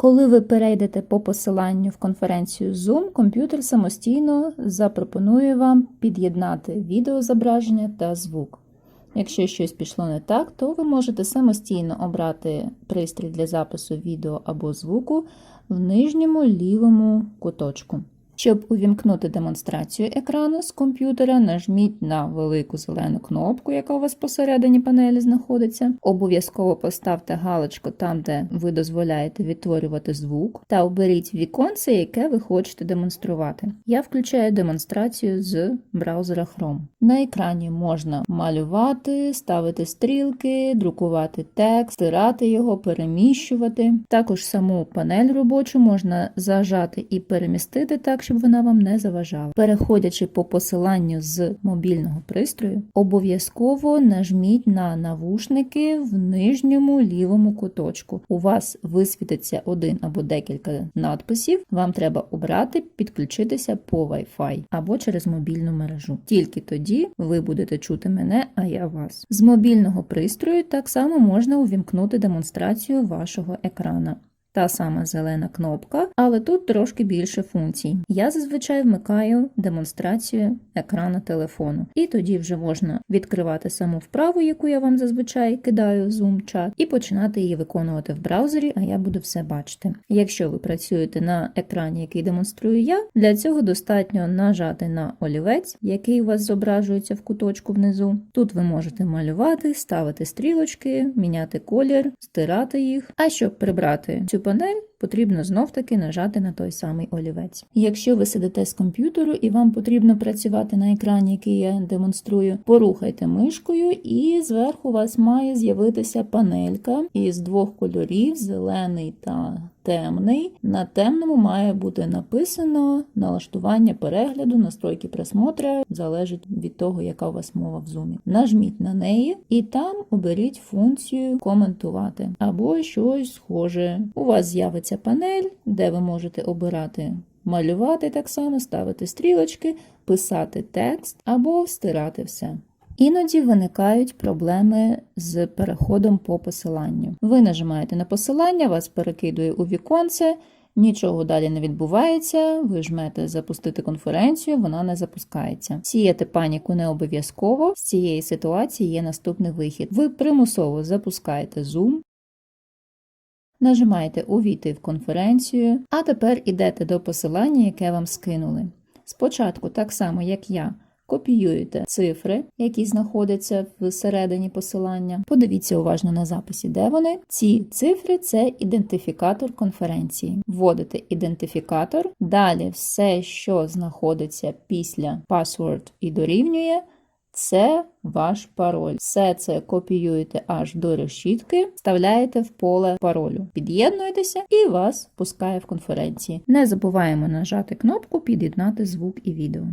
Коли ви перейдете по посиланню в конференцію Zoom, комп'ютер самостійно запропонує вам під'єднати відеозображення та звук. Якщо щось пішло не так, то ви можете самостійно обрати пристрій для запису відео або звуку в нижньому лівому куточку. Щоб увімкнути демонстрацію екрану з комп'ютера, нажміть на велику зелену кнопку, яка у вас посередині панелі знаходиться. Обов'язково поставте галочку там, де ви дозволяєте відтворювати звук, та оберіть віконце, яке ви хочете демонструвати. Я включаю демонстрацію з браузера Chrome. На екрані можна малювати, ставити стрілки, друкувати текст, стирати його, переміщувати. Також саму панель робочу можна зажати і перемістити так, щоб вона вам не заважала. Переходячи по посиланню з мобільного пристрою, обов'язково нажміть на навушники в нижньому лівому куточку. У вас висвітиться один або декілька надписів. Вам треба обрати підключитися по Wi-Fi або через мобільну мережу. Тільки тоді ви будете чути мене, а я вас. З мобільного пристрою так само можна увімкнути демонстрацію вашого екрана. Та сама зелена кнопка, але тут трошки більше функцій. Я зазвичай вмикаю демонстрацію екрану телефону, і тоді вже можна відкривати саму вправу, яку я вам зазвичай кидаю в Zoom чат, і починати її виконувати в браузері, а я буду все бачити. Якщо ви працюєте на екрані, який демонструю я, для цього достатньо нажати на олівець, який у вас зображується в куточку внизу. Тут ви можете малювати, ставити стрілочки, міняти колір, стирати їх. А щоб прибрати цю панель, потрібно знов-таки нажати на той самий олівець. Якщо ви сидите з комп'ютеру і вам потрібно працювати на екрані, який я демонструю, порухайте мишкою, і зверху у вас має з'явитися панелька із двох кольорів: зелений та темний. На темному має бути написано налаштування перегляду, настройки просмотра, залежить від того, яка у вас мова в зумі. Нажміть на неї і там оберіть функцію коментувати або щось схоже. У вас з'явиться панель, де ви можете обирати. Малювати так само, ставити стрілочки, писати текст або стирати все. Іноді виникають проблеми з переходом по посиланню. Ви нажимаєте на посилання, вас перекидує у віконце, нічого далі не відбувається. Ви жмете запустити конференцію, вона не запускається. Сіяти паніку не обов'язково. З цієї ситуації є наступний вихід. Ви примусово запускаєте Zoom. Нажимаєте Увійти в конференцію, а тепер ідете до посилання, яке вам скинули. Спочатку, так само як я, копіюєте цифри, які знаходяться всередині посилання. Подивіться уважно на записі, де вони. Ці цифри це ідентифікатор конференції. Вводите ідентифікатор, далі все, що знаходиться після password і дорівнює. Це ваш пароль. Все це копіюєте аж до решітки, вставляєте в поле паролю, під'єднуєтеся і вас пускає в конференції. Не забуваємо нажати кнопку Під'єднати звук і відео.